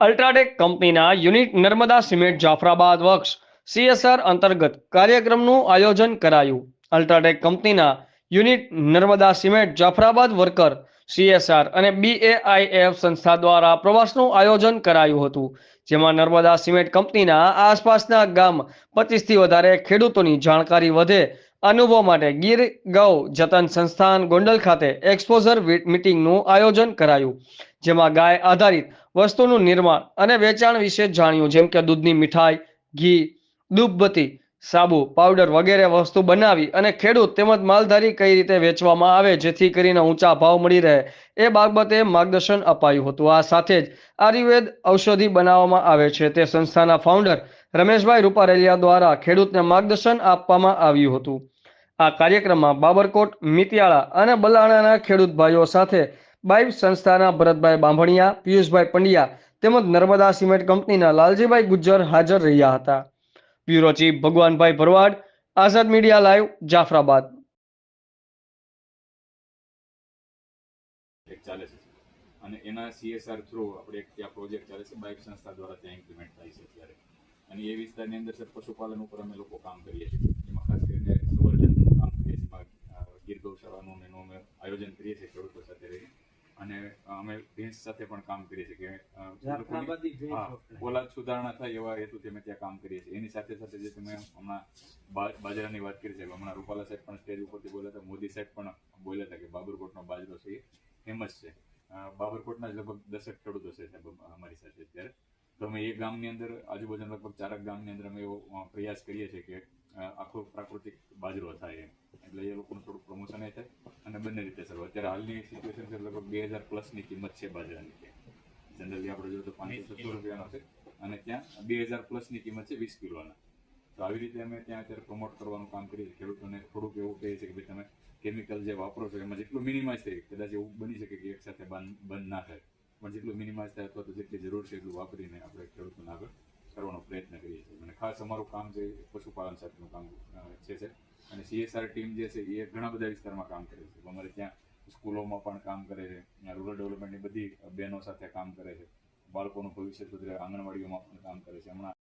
અલ્ટ્રાટેક કંપનીના unit Narmada cement Jafrabad works CSR અંતર્ગત કાર્યક્રમનું આયોજન કરાયું. અલ્ટ્રાટેક કંપનીના unit Narmada cement Jafrabad worker CSR અને બીએઆઈએફ સંસ્થા દ્વારા પ્રવાસનું આયોજન કરાયું હતું, જેમાં નર્મદા સિમેન્ટ કંપનીના આસપાસના ગામ પચીસથી વધારે ખેડૂતોની જાણકારી વધે અનુભવ માટે ગીર ગૌ જતન સંસ્થાન ગોંડલ ખાતે એક્સપોઝર મીટિંગનું આયોજન કરાયું, જેમાં ગાય આધારિત વસ્તુનું નિર્માણ અને વેચાણ વિશે જાણ્યું, જેમ કે દૂધની મીઠાઈ, ઘી, દૂધબત્તી, સાબુ, પાવડર વગેરે વસ્તુ બનાવી અને ખેડૂત તેમજ માલધારી કઈ રીતે વેચવામાં આવે, જેથી કરીને ઊંચા ભાવ મળી રહે, એ બાબતે માર્ગદર્શન અપાયું હતું. આ સાથે જ આયુર્વેદ ઔષધિ બનાવવામાં આવે છે. તે સંસ્થાના ફાઉન્ડર રમેશભાઈ રૂપારેલિયા દ્વારા ખેડૂતને માર્ગદર્શન આપવામાં આવ્યું હતું. આ કાર્યક્રમમાં બાબરકોટ, મિતિયાળા અને બલાણાના ખેડૂત ભાઈઓ સાથે બાઈબ સંસ્થાના ભરતભાઈ બાંભણિયા, પિયુષભાઈ પંડ્યા તેમજ નર્મદા સિમેન્ટ કંપનીના લાલજીભાઈ ગુજ્જર હાજર રહ્યા હતા. Bureau chief Bhagwanbhai Bharwad, Azad media live, Jafrabad. અને એના સીએસઆર થ્રુ આપણે એક ત્યાં પ્રોજેક્ટ ચાલે છે બાઇક સંસ્થા દ્વારા ત્યાં ઇમ્પ્લિમેન્ટ અને એ વિસ્તારની અંદર સર પશુપાલન ઉપર અમે લોકો કામ કરીએ છીએ એમાં ખાસ કરીને સંવર્ધનનું કામ કરીએ છીએ ગીર ગૌશાળાનું એનું અમે આયોજન કરીએ છીએ ખેડૂતો સાથે રહીને અને અમે ભેંસ સાથે પણ કામ કરીએ છીએ કે. ઓલાદ સુધારણા થાય એવા હેતુથી અમે ત્યાં કામ કરીએ છીએ એની સાથે સાથે જે તમે હમણાં બાજરાની વાત કરી છે હમણાં રૂપાલા સાહેબ પણ સ્ટેજ ઉપરથી બોલ્યા હતા મોદી સાહેબ પણ બોલ્યા હતા કે બાબરકોટનો બાજરો છે એ ફેમસ છે બાબરકોટના જ લગભગ દસેક ખેડૂતો છે સાહેબ અમારી સાથે અત્યારે તો અમે એ ગામની અંદર આજુબાજુના લગભગ ચારક ગામની અંદર અમે એવો પ્રયાસ કરીએ છીએ કે આખો પ્રાકૃતિક બાજરો થાય એટલે એ લોકોનું થોડુંક પ્રમોશન એ થાય અને બંને રીતે સર અત્યારે હાલની સિચ્યુએશન છે લગભગ બે હજાર પ્લસની કિંમત છે બાજરાની જનરલી આપણે જોઈએ તો પાંચસો છસો રૂપિયાનો છે અને ત્યાં બે હજાર પ્લસની કિંમત છે વીસ કિલોના. તો આવી રીતે અમે ત્યાં અત્યારે પ્રમોટ કરવાનું કામ કરીએ છીએ. ખેડૂતોને થોડુંક એવું કહીએ છીએ કે ભાઈ તમે કેમિકલ જે વાપરો છો એમાં જેટલું મિનિમાઇઝ થાય કદાચ એવું બની શકે કે એક સાથે બંધ બંધ ના થાય. પણ જેટલું મિનિમાઇઝ થાય અથવા તો જેટલી જરૂર છે એટલું વાપરીને આપણે ખેડૂતોને આગળ કરવાનો પ્રયત્ન કરીએ છીએ. અને ખાસ અમારું કામ છે પશુપાલન સાથેનું કામ છે છે અને સીએસઆર ટીમ જે છે એ ઘણા બધા વિસ્તારમાં કામ કરે છે. અમારે ત્યાં સ્કૂલોમાં પણ કામ કરે છે. રૂરલ ડેવલપમેન્ટની બધી બહેનો સાથે કામ કરે છે. બાળકોનું ભવિષ્ય સુધરે આંગણવાડીઓમાં પણ કામ કરે છે. હમણાં